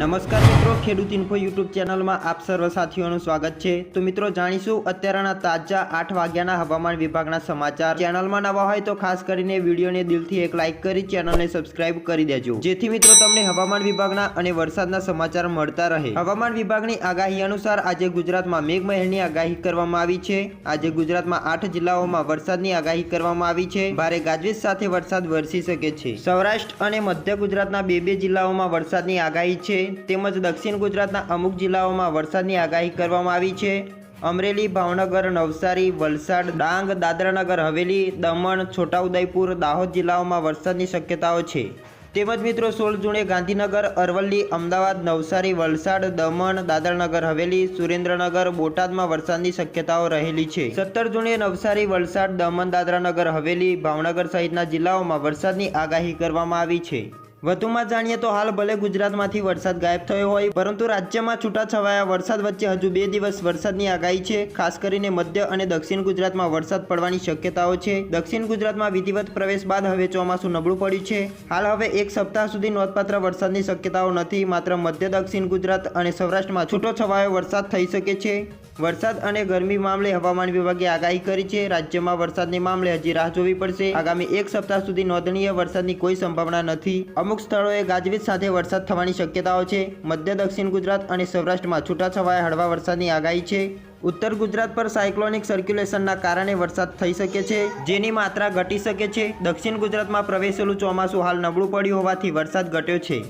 નમસ્કાર મિત્રો, ખેડૂત ઇન્ફો યુટ્યુબ ચેનલમાં આપ સર્વ સાથીઓનું સ્વાગત છે. તો મિત્રો, જાણીશું અત્યારના તાજા આઠ વાગ્યાના હવામાન વિભાગના સમાચાર. ચેનલમાં નવા હોય તો ખાસ કરીને વિડીયોને દિલથી એક લાઇક કરી ચેનલને સબસ્ક્રાઇબ કરી દેજો. જેથી મિત્રો, તમને હવામાન વિભાગના અને વરસાદના સમાચાર મળતા રહે. હવામાન વિભાગની આગાહી અનુસાર આજે ગુજરાતમાં મેઘમહેરની આગાહી કરવામાં આવી છે. આજે ગુજરાતમાં આઠ જિલ્લાઓમાં વરસાદની આગાહી કરવામાં આવી છે. ભારે ગાજવીજ સાથે વરસાદ વરસી શકે છે. સૌરાષ્ટ્ર અને મધ્ય ગુજરાતના બે બે જિલ્લાઓમાં વરસાદની આગાહી છે. તેમજ દક્ષિણ ગુજરાતના અમુક જિલ્લાઓમાં વરસાદની આગાહી કરવામાં આવી છે. અમરેલી, ભાવનગર, નવસારી, વલસાડ, ડાંગ, દાદરાનગર, હવેલી, દમણ, છોટાઉદેપુર, દાહોદ જિલ્લાઓમાં વરસાદની શક્યતાઓ છે. તેમજ મિત્રો સોળ જૂને ગાંધીનગર, અરવલ્લી, અમદાવાદ, નવસારી, વલસાડ, દમણ, દાદરાનગર, હવેલી, સુરેન્દ્રનગર, બોટાદમાં વરસાદની શક્યતાઓ રહેલી છે. સત્તર જૂને નવસારી, વલસાડ, દમણ, દાદરાનગર, હવેલી, ભાવનગર સહિતના જિલ્લાઓમાં વરસાદની આગાહી કરવામાં આવી છે. વધુમાં જાણીએ તો હાલ ભલે ગુજરાતમાંથી વરસાદ ગાયબ થયો હોય, પરંતુ રાજ્યમાં છૂટાછવાયા વરસાદ વચ્ચે હજુ બે દિવસ વરસાદની આગાહી છે. ખાસ કરીને મધ્ય અને દક્ષિણ ગુજરાતમાં વરસાદ પડવાની શક્યતાઓ છે. દક્ષિણ ગુજરાતમાં વિધિવત પ્રવેશ બાદ હવે ચોમાસું નબળું પડ્યું છે. હાલ હવે એક સપ્તાહ સુધી નોંધપાત્ર વરસાદની શક્યતાઓ નથી, માત્ર મધ્ય દક્ષિણ ગુજરાત અને સૌરાષ્ટ્રમાં છૂટો છવાયો વરસાદ થઈ શકે છે. વરસાદ અને ગરમી મામલે હવામાન વિભાગે આગાહી કરી છે. રાજ્યમાં વરસાદની મામલે હજી રાહ જોવી પડશે. આગામી એક સપ્તાહ સુધી નોંધનીય વરસાદની કોઈ સંભાવના નથી. અમુક સ્થળોએ ગાજવીજ સાથે વરસાદ થવાની શક્યતાઓ છે. મધ્ય દક્ષિણ ગુજરાત અને સૌરાષ્ટ્રમાં છૂટાછવાયા હળવા વરસાદની આગાહી છે. ઉત્તર ગુજરાત પર સાયક્લોનિક સર્ક્યુલેશનના કારણે વરસાદ થઈ શકે છે, જેની માત્રા ઘટી શકે છે. દક્ષિણ ગુજરાતમાં પ્રવેશેલું ચોમાસું હાલ નબળું પડ્યું હોવાથી વરસાદ ઘટ્યો છે.